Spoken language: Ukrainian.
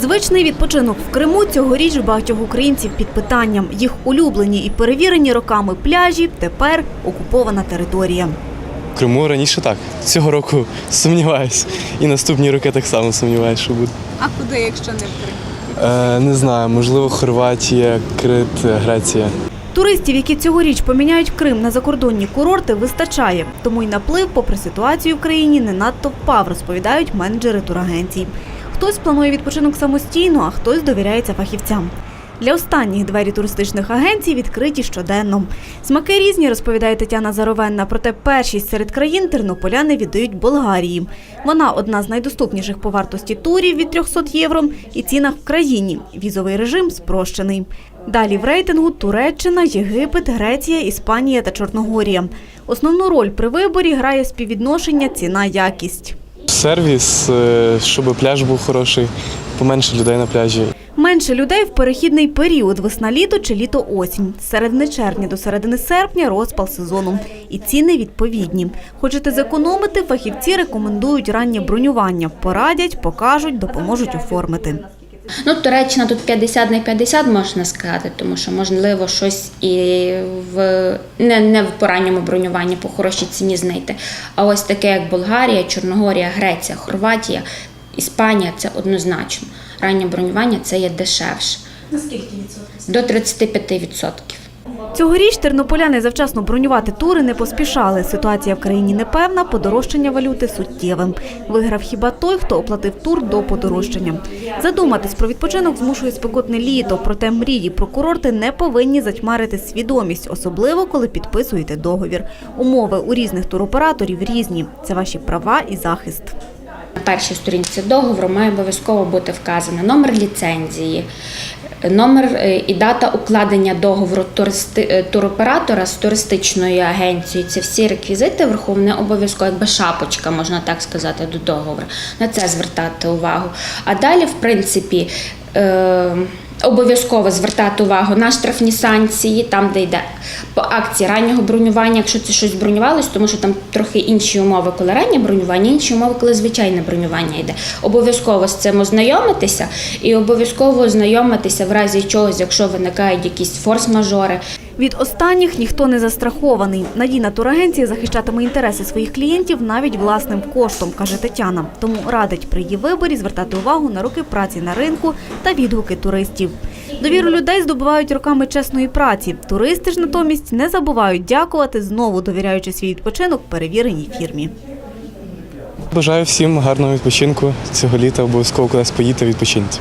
Звичний відпочинок в Криму цьогоріч у багатьох українців під питанням. Їх улюблені і перевірені роками пляжі тепер окупована територія. В Криму раніше так. Цього року сумніваюсь. І наступні роки так само сумніваюся, що буде. А куди, якщо не в Крим? Е, не знаю, можливо, Хорватія, Крит, Греція. Туристів, які цьогоріч поміняють Крим на закордонні курорти, вистачає. Тому й наплив, попри ситуацію в країні, не надто впав, розповідають менеджери турагенцій. Хтось планує відпочинок самостійно, а хтось довіряється фахівцям. Для останніх двері туристичних агенцій відкриті щоденно. Смаки різні, розповідає Тетяна Заровенна. Проте першість серед країн тернополяни віддають Болгарії. Вона одна з найдоступніших по вартості турів від 300 євро і цінах в країні. Візовий режим спрощений. Далі в рейтингу Туреччина, Єгипет, Греція, Іспанія та Чорногорія. Основну роль при виборі грає співвідношення ціна-якість. Сервіс, е, щоб пляж був хороший, поменше людей на пляжі. Менше людей в перехідний період весна-літо чи літо-осінь. З середини червня до середини серпня розпал сезону. І ціни відповідні. Хочете зекономити, фахівці рекомендують раннє бронювання. Порадять, покажуть, допоможуть оформити. Ну, Туреччина тут 50 на 50 можна сказати, тому що можливо щось і в не, не в поранньому бронюванні по хорошій ціні знайти. А ось таке, як Болгарія, Чорногорія, Греція, Хорватія, Іспанія це однозначно. Раннє бронювання це є дешевше. Наскільки відсотків? До 35%. Цьогоріч тернополяни завчасно бронювати тури не поспішали. Ситуація в країні непевна, подорожчання валюти суттєвим. Виграв хіба той, хто оплатив тур до подорожчання. Задуматись про відпочинок змушує спекотне літо, проте мрії про курорти не повинні затьмарити свідомість, особливо коли підписуєте договір. Умови у різних туроператорів різні. Це ваші права і захист. На першій сторінці договору має обов'язково бути вказано номер ліцензії, номер е, і дата укладення договору туристи- е, туроператора з туристичною агенцією. Це всі реквізити верховне обов'язково, якби шапочка, можна так сказати, до договору. На це звертати увагу. А далі, в принципі, е, Обов'язково звертати увагу на штрафні санкції, там, де йде по акції раннього бронювання, якщо це щось бронювалось, тому що там трохи інші умови, коли раннє бронювання, інші умови, коли звичайне бронювання йде. Обов'язково з цим ознайомитися і обов'язково ознайомитися в разі чогось, якщо виникають якісь форс-мажори. Від останніх ніхто не застрахований. Надійна турагенція захищатиме інтереси своїх клієнтів навіть власним коштом, каже Тетяна. Тому радить при її виборі звертати увагу на роки праці на ринку та відгуки туристів. Довіру людей здобувають роками чесної праці. Туристи ж натомість не забувають дякувати, знову довіряючи свій відпочинок перевіреній фірмі. Бажаю всім гарного відпочинку цього літа, обов'язково кудись поїдьте відпочиньте.